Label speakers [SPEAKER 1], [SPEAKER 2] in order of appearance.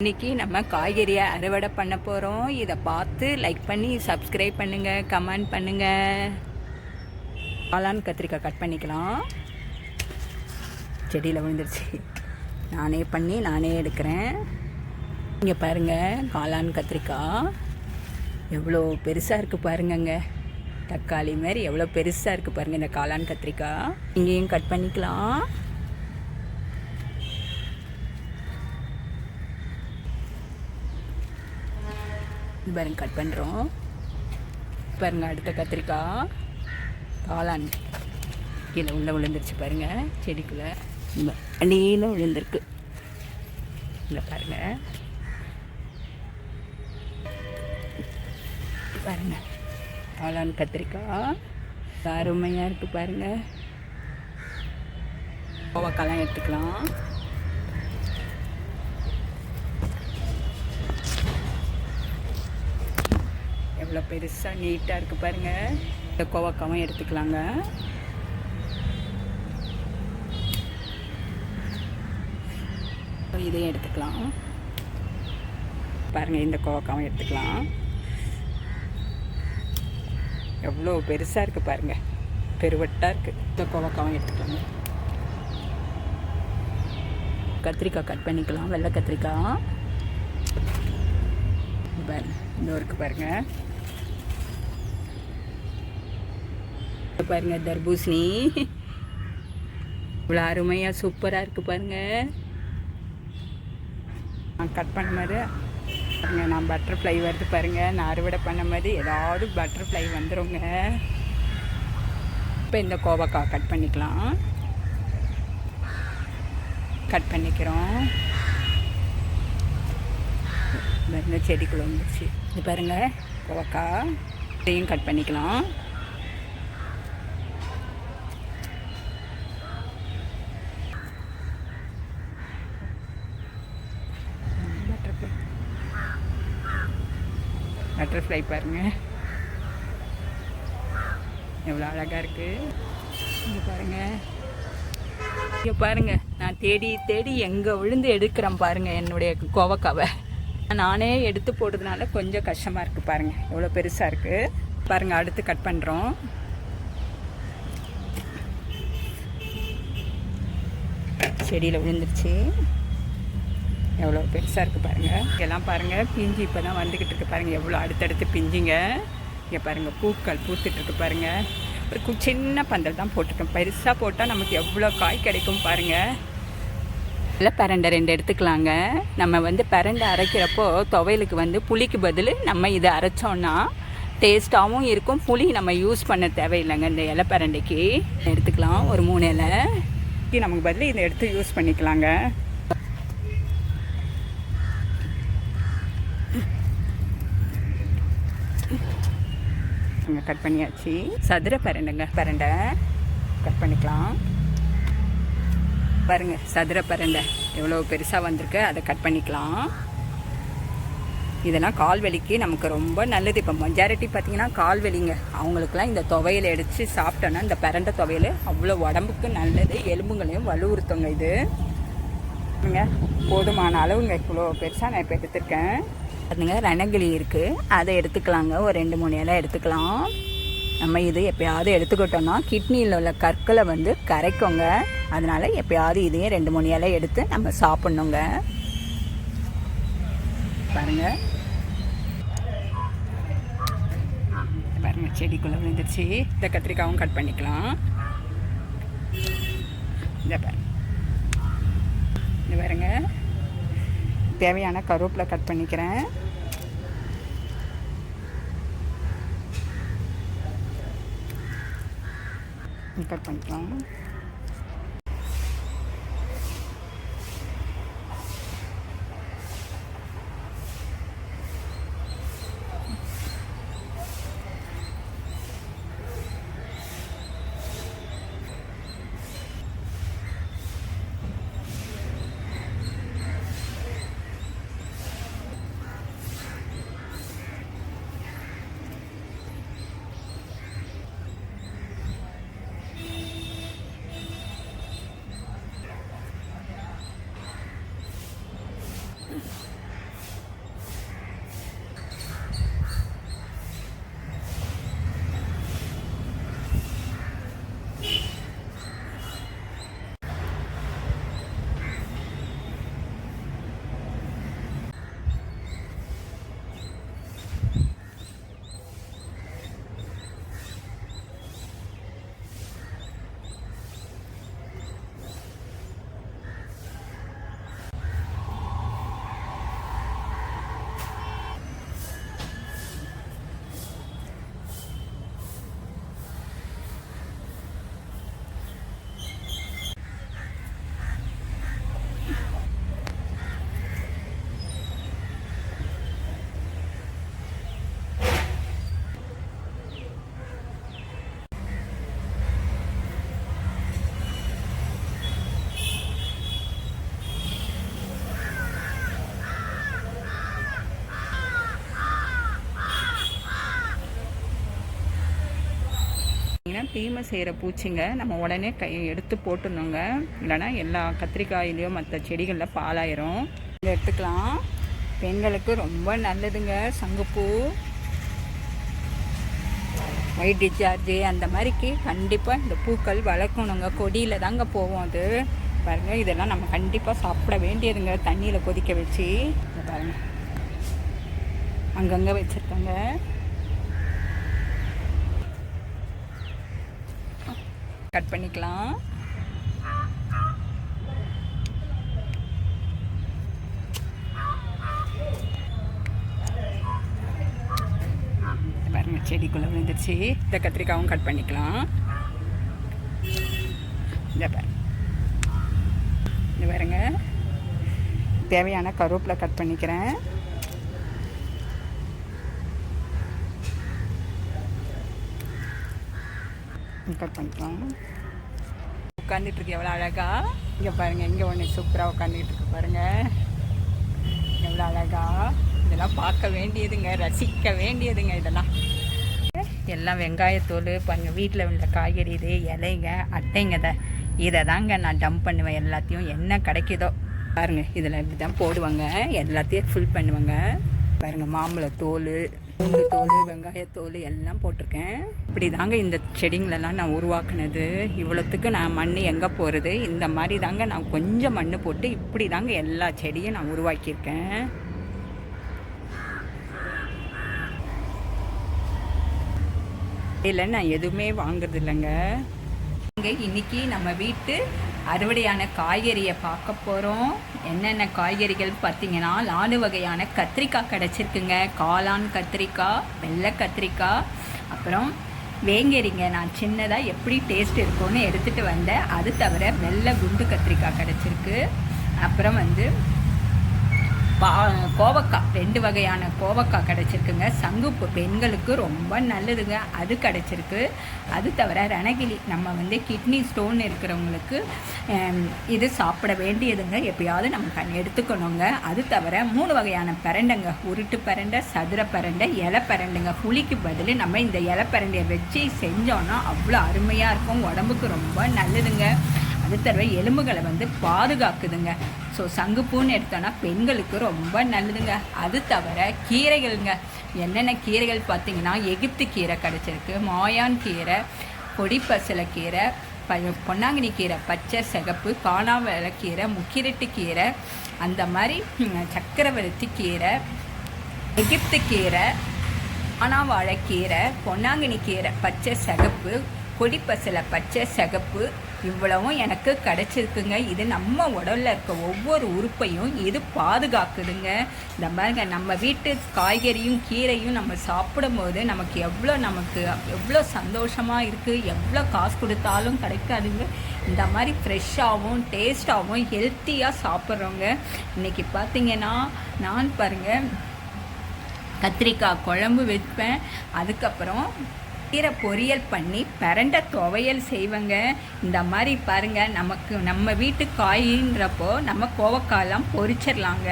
[SPEAKER 1] இன்னைக்கு நம்ம காய்கறியை அறுவடை பண்ண போகிறோம் இதை பார்த்து லைக் பண்ணி சப்ஸ்கிரைப் பண்ணுங்கள் கமெண்ட் பண்ணுங்கள் காளான் கத்திரிக்காய் கட் பண்ணிக்கலாம். செடியில் விழுந்துருச்சு. நானே பண்ணி நானே எடுக்கிறேன். இங்கே பாருங்கள் காளான் கத்திரிக்காய். எவ்வளோ பெருசாக இருக்குது பாருங்கங்க. தக்காளி மாதிரி எவ்வளோ பெருசாக இருக்குது பாருங்கள் இந்த காளான் கத்திரிக்காய். இங்கேயும் கட் பண்ணிக்கலாம். பாருங்க கட் பண்ணுறோம் பாருங்க அடுத்த கத்திரிக்காய். காளான். கீழே உள்ளே விழுந்துருச்சு பாருங்க செடிக்குள்ளே. நீளம் விழுந்திருக்கு. இல்லை பாருங்க. பாருங்க காளான் கத்திரிக்காய். அருமையாக இருக்குது பாருங்க. கோவக்காலாம் எடுத்துக்கலாம். எவ்வளோ பெருசாக நீட்டாக இருக்குது பாருங்கள் இந்த கோவக்காவும் எடுத்துக்கலாங்க. இதையும் எடுத்துக்கலாம். பாருங்கள் இந்த கோவக்காவும் எடுத்துக்கலாம். எவ்வளோ பெருசாக இருக்குது பாருங்கள் பெருவட்டாக இருக்குது இந்த கோவக்காவும் எடுத்துக்கலாங்க. கத்திரிக்காய் கட் பண்ணிக்கலாம். வெள்ளை கத்திரிக்காய். பாருங்க இந்த இருக்கு பாருங்கள் பாருங்கள் பாருங்க தர்பூசணி. இவ்வளோ அருமையாக சூப்பராக இருக்கு பாருங்க. நான் கட் பண்ண மாதிரி பாருங்க நான் பட்டர்ஃப்ளை வருது பாருங்க. நான் அறுவடை பண்ண மாதிரி ஏதாவது பட்டர்ஃப்ளை வந்துருங்க. இப்போ இந்த கோவக்காய் கட் பண்ணிக்கலாம். கட் பண்ணிக்கிறோம். இந்த செடிக்குள்ள வந்துருச்சு. இது பாருங்க கோவக்காய். இதையும் கட் பண்ணிக்கலாம் பட்டர்ஃப்ளை பட்டர்ஃப்ளை பாருங்கள் எவ்வளோ அழகாக இருக்குது இங்கே பாருங்கள் இங்கே பாருங்கள் நான் தேடி தேடி எங்கே விழுந்து எடுக்கிறேன் பாருங்கள் என்னுடைய கோவக்காவை. நானே எடுத்து போடுறதுனால கொஞ்சம் கஷ்டமாக இருக்குது பாருங்கள் எவ்வளோ பெருசாக இருக்குது பாருங்கள் அடுத்து கட் பண்ணுறோம் செடியில் விழுந்துருச்சு. எவ்வளோ பெருசாக இருக்குது பாருங்கள் இதெல்லாம் பாருங்கள் பிஞ்சு இப்போ தான் வந்துக்கிட்டு இருக்கு பாருங்கள் எவ்வளோ அடுத்தடுத்து பிஞ்சுங்க. இங்கே பாருங்கள் பூக்கள் பூத்துட்ருக்கு பாருங்கள் ஒரு கு- சின்ன பந்தல் தான் போட்டிருக்கேன் பெருசாக போட்டால் நமக்கு எவ்வளோ காய் கிடைக்கும் பாருங்கள் இல்லை பரண்டை ரெண்டு எடுத்துக்கலாங்க. நம்ம வந்து பரண்டை அரைக்கிறப்போ துவையலுக்கு வந்து புளிக்கு பதில் நம்ம இதை அரைச்சோன்னா டேஸ்ட்டாகவும் இருக்கும். புளி நம்ம யூஸ் பண்ண தேவையில்லைங்க இந்த இலை பிரண்டைக்கு. எடுத்துக்கலாம் ஒரு மூணு இலை. நமக்கு பதில் இதை எடுத்து யூஸ் பண்ணிக்கலாங்க. பசங்க கட் பண்ணியாச்சு. சதுர பிரண்டைங்க பிரண்டை. கட் பண்ணிக்கலாம். பாருங்கள் சதுர பரண்டை. எவ்வளோ பெருசாக வந்திருக்கு அதை கட் பண்ணிக்கலாம். இதெல்லாம் கால்வலிக்கு நமக்கு ரொம்ப நல்லது. இப்போ மெஜாரிட்டி பார்த்தீங்கன்னா கால்வலிங்க அவங்களுக்குலாம் இந்த துவையலை எடுத்து சாப்பிட்டோன்னா இந்த பிரண்டை துவையல் அவ்வளோ உடம்புக்கு நல்லது எலும்புகளையும் வலுவுறுத்துங்க இது. போதுமான அளவுங்க. இவ்வளோ பெருசாக நான் இப்போ எடுத்திருக்கேன். அதுங்க ரணகிளி இருக்குது அதை எடுத்துக்கலாங்க. ஒரு ரெண்டு மூணு இலை எடுத்துக்கலாம். நம்ம இது எப்பயாவது எடுத்துக்கிட்டோம்னா கிட்னியில் உள்ள கற்களை வந்து கரைக்குங்க. அதனால் எப்பயாவது இதையும் ரெண்டு மூணு இலை எடுத்து நம்ம சாப்பிட்ணுங்க. பாருங்க. பாருங்கள் செடிக்குள்ளே விழுந்துருச்சு. இந்த கத்திரிக்காவும் கட் பண்ணிக்கலாம். இந்த பாருங்க. இந்த பாருங்க. தேவையான கருவேப்பிலை கட் பண்ணிக்கிறேன். கட் பண்ணிக்கலாம். தீமை செய்கிற பூச்சிங்க. நம்ம உடனே கை எடுத்து போட்டுணுங்க இல்லைன்னா எல்லா கத்திரிக்காயிலையோ மற்ற செடிகளில் பாலாயிரும். இதை எடுத்துக்கலாம். பெண்களுக்கு ரொம்ப நல்லதுங்க. சங்குப்பூ ஒயிட் டிஸ்சார்ஜு அந்த மாதிரிக்கு கண்டிப்பாக இந்த பூக்கள் வளர்க்கணுங்க. கொடியில் தாங்க போவோம் அது. பாருங்கள் இதெல்லாம் நம்ம கண்டிப்பாக சாப்பிட வேண்டியதுங்க. தண்ணியில் கொதிக்க வச்சு. இதை பாருங்கள் அங்கங்கே வச்சுருக்காங்க. கட் பண்ணிக்கலாம். பாருங்க செடிக்குள்ளே விழுந்துருச்சு. இந்த கத்திரிக்காவும் கட் பண்ணிக்கலாம். இந்த பாருங்க. இந்த பாருங்க. தேவையான கருவேப்பிலை கட் பண்ணிக்கிறேன். கட் பண்ணிக்கலாம். உட்காந்துட்டு இருக்கு எவ்வளோ அழகா? இங்கே பாருங்க இங்கே ஒன்று சூப்பராக உட்காந்துக்கிட்டு இருக்கு பாருங்க. எவ்வளோ அழகா? இதெல்லாம் பார்க்க வேண்டியதுங்க ரசிக்க வேண்டியதுங்க இதெல்லாம். எல்லாம் வெங்காயத்தோல் பாருங்க வீட்டில் உள்ள காய்கறி இது இலைங்க அட்டைங்க இதை. இதை தாங்க நான் டம்ப் பண்ணுவேன் எல்லாத்தையும். என்ன கிடைக்குதோ. பாருங்க இதில் இப்படி தான் போடுவாங்க. எல்லாத்தையும் ஃபில் பண்ணுவாங்க. பாருங்க மாம்பழத்தோல் பூண்டு தோல் வெங்காயத்தோல் எல்லாம் போட்டிருக்கேன். இப்படி தாங்க இந்த செடிங்களெல்லாம் நான் உருவாக்குனது. இவ்வளோத்துக்கு நான் மண் எங்கே போகிறது? இந்த மாதிரி தாங்க நான் கொஞ்சம் மண் போட்டு இப்படி தாங்க எல்லா செடியும் நான் உருவாக்கியிருக்கேன். இல்லை நான் எதுவுமே வாங்குறது இல்லைங்க இங்கே இன்னைக்கு நம்ம வீட்டு அறுவடையான காய்கறியை பார்க்க போகிறோம் என்னென்ன காய்கறிகள் பார்த்தீங்கன்னா நாலு வகையான கத்திரிக்காய் கிடச்சிருக்குங்க. காளான் கத்திரிக்காய் வெள்ளை கத்திரிக்காய் அப்புறம் வேங்கரிங்க நான் சின்னதாக எப்படி டேஸ்ட் இருக்கும்னு எடுத்துகிட்டு வந்தேன். அது தவிர வெள்ளை குண்டு கத்திரிக்காய் கிடச்சிருக்கு. அப்புறம் வந்து பா கோவக்காய் ரெண்டு வகையான கோவக்காய் கிடச்சிருக்குங்க. சங்குப்பு பெண்களுக்கு ரொம்ப நல்லதுங்க. அது கிடச்சிருக்கு. அது தவிர ரணகிளி நம்ம வந்து கிட்னி ஸ்டோன் இருக்கிறவங்களுக்கு இது சாப்பிட வேண்டியதுங்க. எப்பயாவது நம்ம கண் எடுத்துக்கணுங்க. அது தவிர மூணு வகையான பரண்டைங்க. உருட்டு பரண்டை சதுர பரண்டை இலை பரண்டுங்க. புளிக்கு பதில் நம்ம இந்த இலை பரண்டையை வச்சு செஞ்சோன்னா அவ்வளோ அருமையாக இருக்கும். உடம்புக்கு ரொம்ப நல்லதுங்க. அது தவிர எலும்புகளை வந்து பாதுகாக்குதுங்க. ஸோ சங்குப்பூன்னு எடுத்தோன்னா பெண்களுக்கு ரொம்ப நல்லதுங்க. அது தவிர கீரைகள்ங்க. என்னென்ன கீரைகள் பார்த்தீங்கன்னா எகிப்து கீரை கிடச்சிருக்கு மாயான் கீரை கொடிப்பசலை கீரை ப பொன்னாங்கண்ணி கீரை பச்சை சிகப்பு காணாவளை கீரை முக்கிரட்டு கீரை அந்த மாதிரி சக்கரவர்த்தி கீரை எகிப்து கீரை ஆனாவாழைக்கீரை பொன்னாங்கண்ணி கீரை பச்சை சிகப்பு கொடிப்பசலை பச்சை சிகப்பு இவ்வளவும் எனக்கு கிடச்சிருக்குங்க. இது நம்ம உடலில் இருக்க ஒவ்வொரு உறுப்பையும் இது பாதுகாக்குதுங்க. இந்த பாருங்க நம்ம வீட்டு காய்கறியும் கீரையும் நம்ம சாப்பிடும்போது நமக்கு எவ்வளோ நமக்கு எவ்வளோ சந்தோஷமாக இருக்குது எவ்வளோ காசு கொடுத்தாலும் கிடைக்காதுங்க. இந்த மாதிரி ஃப்ரெஷ்ஷாகவும் டேஸ்ட்டாகவும் ஹெல்த்தியாக சாப்பிட்றோங்க. இன்றைக்கி பார்த்தீங்கன்னா நான் பாருங்கள் கத்திரிக்காய் குழம்பு வைப்பேன். அதுக்கப்புறம் கீரை பொரியல் பண்ணி பரண்ட துவையல் செய்வேங்க. இந்த மாதிரி பாருங்கள் நமக்கு நம்ம வீட்டு காயின்றப்போ நம்ம கோவக்காயெல்லாம் பொரிச்சிடலாங்க.